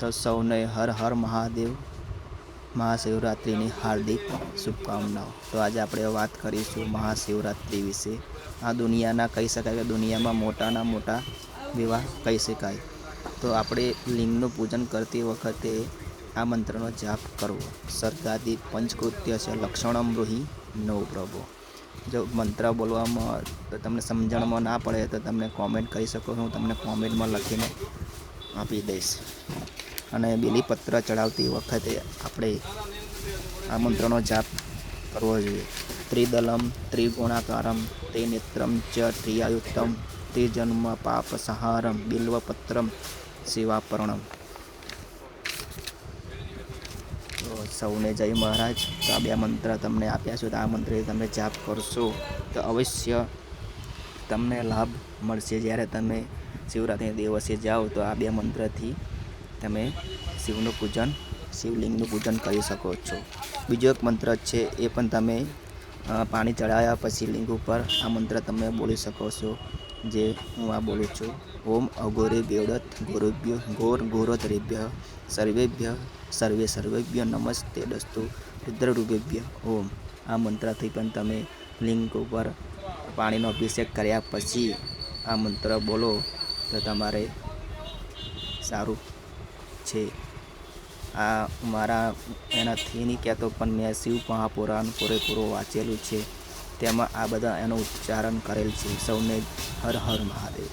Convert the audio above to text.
તો સૌને હર હર મહાદેવ. મહાશિવરાત્રિની હાર્દિક શુભકામનાઓ. તો આજે આપણે વાત કરીશું મહાશિવરાત્રિ વિશે. આ દુનિયાના કહી શકાય કે દુનિયામાં મોટાના મોટા વિવાહ કહી શકાય. તો આપણે લિંગનું પૂજન કરતી વખતે આ મંત્રનો જાપ કરવો. સરકારી પંચકૃત્ય છે લક્ષણમ રૂહી નવ પ્રભુ. જો મંત્ર બોલવામાં તો તમને સમજણમાં ના પડે તો તમને કોમેન્ટ કરી શકો. હું તમને કોમેન્ટમાં લખીને આપી દઈશ. અને બિલીપત્ર ચડાવતી વખતે આપણે આ મંત્રનો જાપ કરવો જોઈએ. ત્રિદલમ, ત્રિગુણાકારમ, ત્રિનેત્રમ, ચ ત્રિયાયુક્તમ, ત્રિજન્મ, પાપ સહારમ, બિલ્વપત્રમ શિવાપર્ણમ તો સૌને જય મહારાજ. તો આ બે મંત્ર તમને આપ્યા છે, તો આ મંત્ર તમે જાપ કરશો તો અવશ્ય તમને લાભ મળશે. જ્યારે તમે શિવરાત્રિના દિવસે જાઓ તો આ બે મંત્રથી તમે શિવનું પૂજન, શિવલિંગનું પૂજન કરી શકો છો. બીજો એક મંત્ર છે, એ પણ તમે પાણી ચડાવ્યા પછી લિંગ ઉપર આ મંત્ર તમે બોલી શકો છો, જે હું આ બોલું છું. ઓમ અઘોરે બેવડત ગુરુભ્ય ઘોર ઘોરોતરેભ્ય સર્વેભ્ય, સર્વે સર્વેભ્ય, નમસ્તે દસ્તુ રુદ્રરૂપેભ્ય ઓમ. આ મંત્રથી પણ તમે લિંગ ઉપર પાણીનો અભિષેક કર્યા પછી આ મંત્ર બોલો તો તમારે સારું છે. આ મારા એનાથી નહીં કહેતો પણ મેં શિવ મહાપુરાણ પૂરેપૂરો વાંચેલું છે. તેમાં આ બધા એનું ઉચ્ચારણ કરેલ છે. સૌને હર હર મહાદેવ.